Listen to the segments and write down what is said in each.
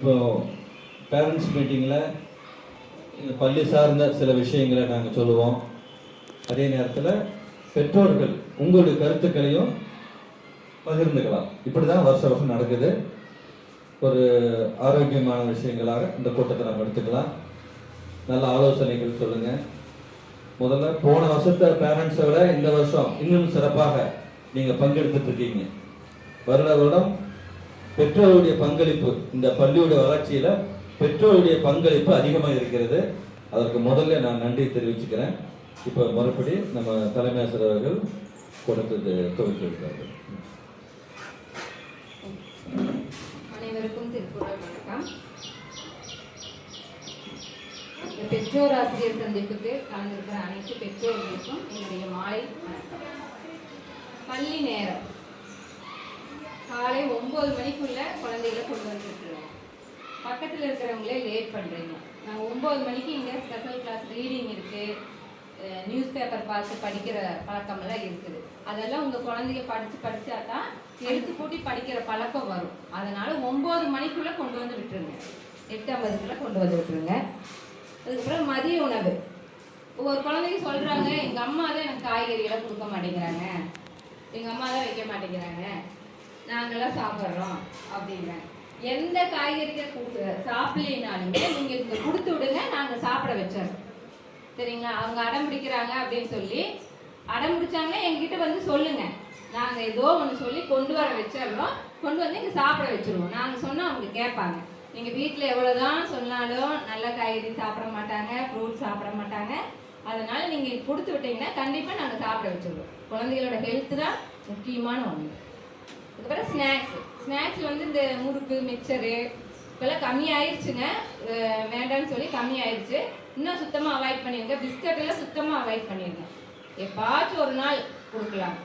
இப்போ பேரண்ட்ஸ் மீட்டிங்கில் இந்த பள்ளி சார்ந்த சில விஷயங்களை நாங்கள் சொல்லுவோம். அதே நேரத்தில் பெற்றோர்கள் உங்களுடைய கருத்துக்களையும் பகிர்ந்துக்கலாம். இப்படி தான் வருஷ வருஷம் நடக்குது. ஒரு ஆரோக்கியமான விஷயங்களாக இந்த கூட்டத்தை நம்ம எடுத்துக்கலாம். நல்ல ஆலோசனைகள் சொல்லுங்கள் முதல்ல போன வருஷத்தை பேரண்ட்ஸை விட இந்த வருஷம் இன்னும் சிறப்பாக நீங்கள் பங்கெடுத்துட்டு இருக்கீங்க. வருட வருடம் பெற்றோருடைய பங்களிப்பு இந்த பள்ளியுடைய வளர்ச்சியில் பெற்றோருடைய பங்களிப்பு அதிகமாக இருக்கிறது. அதற்கு முதல்ல நான் நன்றி தெரிவிச்சுக்கிறேன். இப்போ மறுபடி நம்ம தலைமை ஆசிரியர் அவர்கள் கொடுத்தது துவக்கி இருக்கிறார்கள் அனைவருக்கும் திருக்குறள் வணக்கம். பெற்றோர் ஆசிரியர் சந்திப்புக்கு கலந்திருக்கிற அனைத்து பெற்றோர்களுக்கும் என்னுடைய மாலை பள்ளி நேரம். காலை ஒம்பது மணிக்குள்ள குழந்தைகளை கொண்டு வந்துட்டுருவோம் பக்கத்தில் இருக்கிறவங்களே லேட் பண்ணுறீங்க நாங்கள் ஒம்பது மணிக்கு இங்கே ஸ்பெஷல் கிளாஸ் ரீடிங் இருக்குது நியூஸ் பேப்பர் பார்த்து படிக்கிற பழக்கமெல்லாம் இருக்குது. அதெல்லாம் உங்கள் குழந்தைங்க படித்து படித்தா தான் எழுத்து கூட்டி படிக்கிற பழக்கம் வரும். அதனால் ஒம்பது மணிக்குள்ளே கொண்டு வந்து விட்டுருங்க. எட்டு ஐம்பதுக்குள்ளே கொண்டு வந்து விட்டுருங்க. அதுக்கப்புறம் மதிய உணவு. ஒவ்வொரு குழந்தைங்க சொல்கிறாங்க எங்கள் அம்மா தான் எனக்கு காய்கறிகளை கொடுக்க மாட்டேங்கிறாங்க. எங்கள் அம்மா தான் வைக்க மாட்டேங்கிறாங்க. நாங்களாம் சாப்பிட்றோம் அப்படிங்கிறாங்க எந்த காய்கறிகள் கொடுத்து சாப்பிடலினாலுமே நீங்கள் இங்கே கொடுத்து விடுங்க நாங்கள் சாப்பிட வச்சிடறோம். சரிங்களா? அவங்க அடம் பிடிக்கிறாங்க அப்படின்னு சொல்லி அடம் பிடிச்சாங்கன்னா எங்ககிட்ட வந்து சொல்லுங்கள் நாங்கள் ஏதோ ஒன்று சொல்லி கொண்டு வர வச்சிடுறோம். கொண்டு வந்து இங்கே சாப்பிட வச்சுருவோம். நாங்கள் சொன்னால் அவங்க கேட்பாங்க. நீங்கள் வீட்டில் எவ்வளோதான் சொன்னாலும் நல்ல காய்கறி சாப்பிட மாட்டாங்க ஃப்ரூட் சாப்பிட மாட்டாங்க. அதனால் நீங்கள் கொடுத்து விட்டீங்கன்னா கண்டிப்பாக நாங்கள் சாப்பிட வச்சுருவோம். குழந்தைகளோட ஹெல்த்து தான் முக்கியமான ஒன்று அதுக்கப்புறம் ஸ்நாக்ஸ் ஸ்நாக்ஸில் வந்து இந்த முறுக்கு மிக்சரு இப்போல்லாம் கம்மி ஆயிடுச்சுங்க வேண்டாம்னு சொல்லி கம்மி ஆயிடுச்சு இன்னும் சுத்தமாக அவாய்ட் பண்ணிடுங்க பிஸ்கட்டெல்லாம் சுத்தமாக அவாய்ட் பண்ணிடுங்க எப்பாச்சும் ஒரு நாள் கொடுக்கலாம்.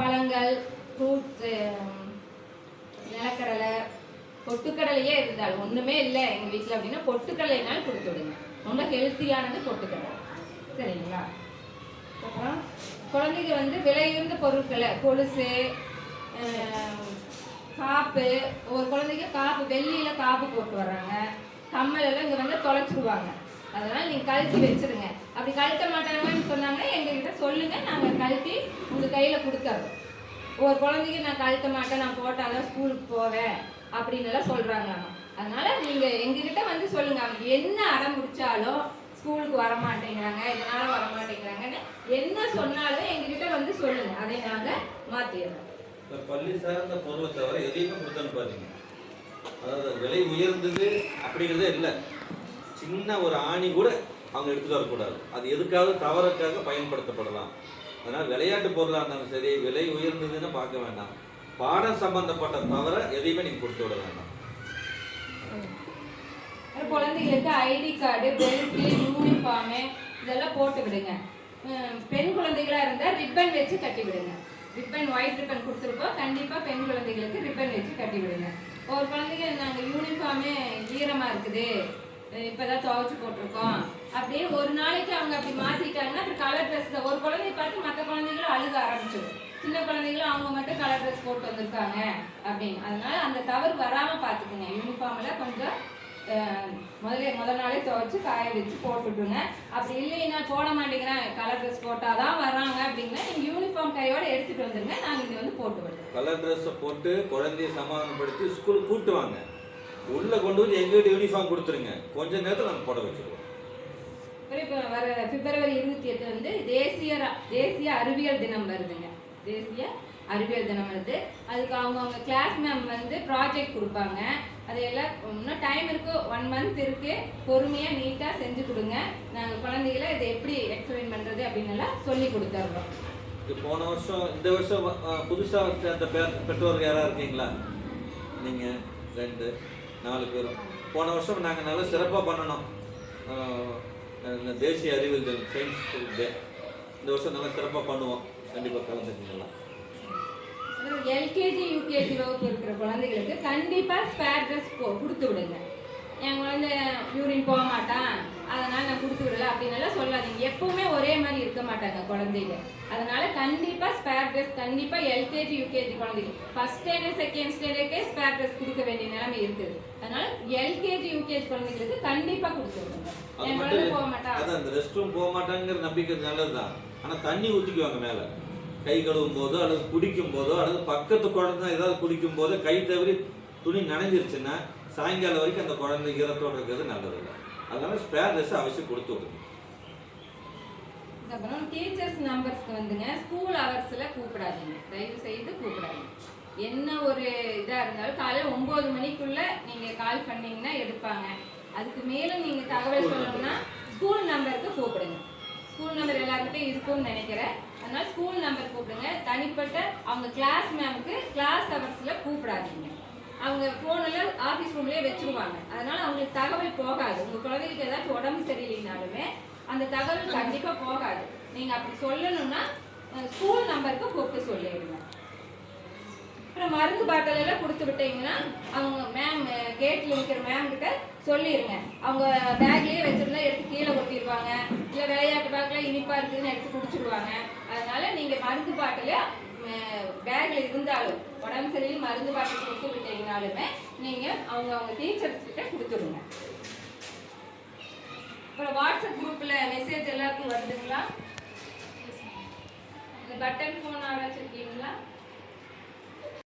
பழங்கள் ஃப்ரூட்ஸு நிலக்கடலை பொட்டுக்கடலையே இருந்தால் ஒன்றுமே இல்லை எங்கள் வீட்டில் அப்படின்னா பொட்டுக்கடலைனாலும் கொடுத்து விடுங்க. ரொம்ப ஹெல்த்தியானது பொட்டுக்கடலை. சரிங்களா? அப்புறம் குழந்தைங்க வந்து விலையுந்த பொருட்களை கொலுசு காப்பு ஒரு குழந்தைக்கு காப்பு வெள்ளியில் காப்பு போட்டு வர்றாங்க. கம்மலெல்லாம் இங்கே வந்து தொலைச்சிடுவாங்க அதனால் நீங்கள் கழட்டி வச்சிருங்க. அப்படி கழட்ட மாட்டாங்கன்னு சொன்னாங்கன்னா எங்ககிட்ட சொல்லுங்கள் நாங்கள் கழட்டி உங்கள் கையில் கொடுத்துறோம். ஒரு குழந்தைக்கு நான் கழட்ட மாட்டேன் நான் போட்டால் தான் ஸ்கூலுக்கு போவேன் அப்படின்னு எல்லாம் சொல்கிறாங்களாமா அதனால் நீங்கள் எங்ககிட்ட வந்து சொல்லுங்கள் அவங்க என்ன அடம் பிடிச்சாலும் ஸ்கூலுக்கு வர மாட்டேங்கிறாங்க இதனால் வர மாட்டேங்கிறாங்கன்னு என்ன சொன்னாலும் எங்ககிட்ட வந்து சொல்லுங்கள் அதை நாங்கள் மாற்றிடுறோம் இந்த பள்ளி சார்ந்த பொருளை தவிர எதையுமே கொடுத்து பார்த்தீங்க அதாவது விலை உயர்ந்தது அப்படிங்கிறதே இல்லை. சின்ன ஒரு ஆணி கூட அவங்க எடுத்துட்டு வரக்கூடாது. அது எதுக்காவது தவறுக்காக பயன்படுத்தப்படலாம். அதனால் விளையாட்டு பொருளாக இருந்தாலும் சரி விலை உயர்ந்ததுன்னு பார்க்க வேண்டாம். பாடம் சம்பந்தப்பட்ட தவிர எதையுமே நீங்கள் கொடுத்து விட வேண்டாம். குழந்தைகளுக்கு ஐடி கார்டு பெல்ட்டு யூனிஃபார்மு இதெல்லாம் போட்டு விடுங்க. பெண் குழந்தைகளாக இருந்தால் ரிப்பன் வச்சு கட்டி விடுங்க. ரிப்பன் ஒயிட் ரிப்பன் கொடுத்துருப்போம் கண்டிப்பாக பெண் குழந்தைகளுக்கு ரிப்பன் வச்சு கட்டி விடுங்க ஒரு குழந்தைங்க நாங்கள் யூனிஃபார்மே ஈரமாக இருக்குது. இப்போ தான் துவைச்சு போட்டிருக்கோம். அப்படின்னு ஒரு நாளைக்கு அவங்க அப்படி மாற்றிட்டாங்கன்னா அப்புறம் கலர் ட்ரெஸ் தான். ஒரு குழந்தைய பார்த்து மற்ற குழந்தைங்களும் அழுக ஆரம்பிச்சிடும். சின்ன குழந்தைங்களும் அவங்க மட்டும் கலர் ட்ரெஸ் போட்டு வந்திருக்காங்க அப்படின்னு. அதனால அந்த தவறு வராமல் பார்த்துக்குங்க. யூனிஃபார்மில் கொஞ்சம் அஹ், முதல்ல முதல் நாளே துவைச்சு காய வச்சு போட்டுவிட்டுங்க அப்படி இல்லைன்னா போட மாட்டேங்கிறேன் கலர் ட்ரெஸ் போட்டாதான் வர்றாங்க அப்படின்னா நீங்க யூனிஃபார்ம் கையோட எடுத்துட்டு வந்துருங்க. நாங்க இங்க வந்து போட்டு விடுறோம். கலர் ட்ரெஸ்ஸை போட்டு குழந்தைய சமாதானப்படுத்தி ஸ்கூலுக்கு கூட்டு வாங்க. உள்ளே கொண்டு வந்து எங்ககிட்ட யூனிஃபார்ம் கொடுத்துருங்க. கொஞ்ச நேரத்தில் நாங்கள் போட வச்சுருவோம். இப்போ வர பிப்ரவரி இருபத்தி எட்டு வந்து தேசிய தேசிய அறிவியல் தினம் வருதுங்க. தேசிய அறிவியல் தினம் வருது அதுக்கு அவங்கவுங்க கிளாஸ் மேம் வந்து ப்ராஜெக்ட் கொடுப்பாங்க. அதையெல்லாம் இன்னும் டைம் இருக்குது ஒன் மந்த் இருக்குது பொறுமையாக நீட்டாக செஞ்சு கொடுங்க. நாங்கள் குழந்தைகளை இதை எப்படி எக்ஸ்பிளைன் பண்ணுறது அப்படின்னு எல்லாம் சொல்லி கொடுத்துட்றோம் இது போன வருஷம் இந்த வருஷம் புதுசாக சேர்ந்த பேர் பெற்றோர்கள் யாராவது இருக்கீங்களா? நீங்கள் ரெண்டு நாலு பேரும். போன வருஷம் நாங்கள் நல்லா சிறப்பாக பண்ணணும். தேசிய அறிவியல் தினம் சயின்ஸ் டே இந்த வருஷம் நல்லா சிறப்பாக பண்ணுவோம். கண்டிப்பாக கலந்துக்குங்களா எல்கேஜி யூகேஜி வகுப்பு இருக்கிற குழந்தைகளுக்கு கண்டிப்பாக ஸ்பேர் ட்ரெஸ் போ கொடுத்து விடுங்க. என் குழந்தை யூரின் போக மாட்டான் அதனால நான் கொடுத்து விடல அப்படின்னு எல்லாம் சொல்லாதீங்க. எப்பவுமே ஒரே மாதிரி இருக்க மாட்டாங்க குழந்தைங்க. அதனால கண்டிப்பா ஸ்பேர் ட்ரெஸ் கண்டிப்பா எல்கேஜி யூகேஜி குழந்தைங்க. ஃபர்ஸ்ட் ஸ்டாண்டர்ட் செகண்ட் ஸ்டாண்டர்டுக்கே ஸ்பேர் ட்ரெஸ் கொடுக்க வேண்டிய நிலைமை இருக்குது. அதனால எல்கேஜி யூகேஜி குழந்தைங்களுக்கு கண்டிப்பா கொடுத்து விடுங்க. என் குழந்தை. போக மாட்டான் அந்த ரெஸ்ட் ரூம் போக மாட்டாங்கிற நம்பிக்கை நல்லதுதான். ஆனா தண்ணி ஊத்திக்குவாங்க மேல. கை கழுவும் போதோ அல்லது குடிக்கும் போதோ அல்லது பக்கத்து குழந்தை ஏதாவது குடிக்கும் போதோ கை தவறி துணி நனைஞ்சிருச்சுன்னா சாயங்காலம் வரைக்கும் அந்த குழந்தை ஈரத்தோட இருக்கிறது நல்லதில்லை. அதனால ஸ்பேர் ட்ரெஸ் அவசியம் கொடுத்து விடுங்க அப்புறம் டீச்சர்ஸ் நம்பர்ஸ்க்கு வந்துங்க ஸ்கூல் ஹவர்ஸில் கூப்பிடாதீங்க. தயவு செய்து கூப்பிடாதீங்க. என்ன ஒரு இதாக இருந்தாலும் காலையில் ஒம்பது மணிக்குள்ள நீங்கள் கால் பண்ணீங்கன்னா எடுப்பாங்க. அதுக்கு மேலும் நீங்கள் தகவல் சொல்லணும்னா ஸ்கூல் நம்பருக்கு கூப்பிடுங்க. ஸ்கூல் நம்பர் எல்லாருக்கிட்டையும் இருக்கும்னு நினைக்கிறேன். அதனால ஸ்கூல் நம்பர் தனிப்பட்ட அவங்க கிளாஸ் மேம்க்கு கிளாஸ் ஹவர்ஸில் கூப்பிடாதீங்க. அவங்க ஃபோனில் ஆஃபீஸ் ரூம்லேயே வச்சிருவாங்க. அதனால் அவங்களுக்கு தகவல் போகாது. உங்கள் குழந்தைகளுக்கு ஏதாச்சும் உடம்பு சரியில்லைனாலுமே அந்த தகவல் கண்டிப்பாக போகாது. நீங்கள் அப்படி சொல்லணும்னா ஸ்கூல் நம்பருக்கு கூப்பிட்டு சொல்லிடுங்க. அப்புறம் மருந்து பாட்டில் எல்லாம் கொடுத்து விட்டீங்கன்னா அவங்க மேம் கேட்டில் நிற்கிற மேம் கிட்ட சொல்லிடுங்க. அவங்க பேக்லேயே வச்சுருந்தா எடுத்து கீழே கொட்டிடுவாங்க விளையாட்டு பேக்கில் இனிப்பாக இருக்குதுன்னு எடுத்து குடிச்சிடுவாங்க அதனால் நீங்கள் மருந்து பாட்டில் பேக்கில் இருந்தாலும் உடம்பு சரியில் மருந்து பாட்டில் கொடுத்து விட்டீங்கனாலுமே நீங்கள் அவங்க அவங்க டீச்சர்ஸ் கிட்ட கொடுத்துடுங்க. அப்புறம் வாட்ஸ்அப் குரூப்பில் மெசேஜ் எல்லாருக்கும் வருதுங்களா? இந்த பட்டன் ஃபோன் வச்சிருக்கீங்களா?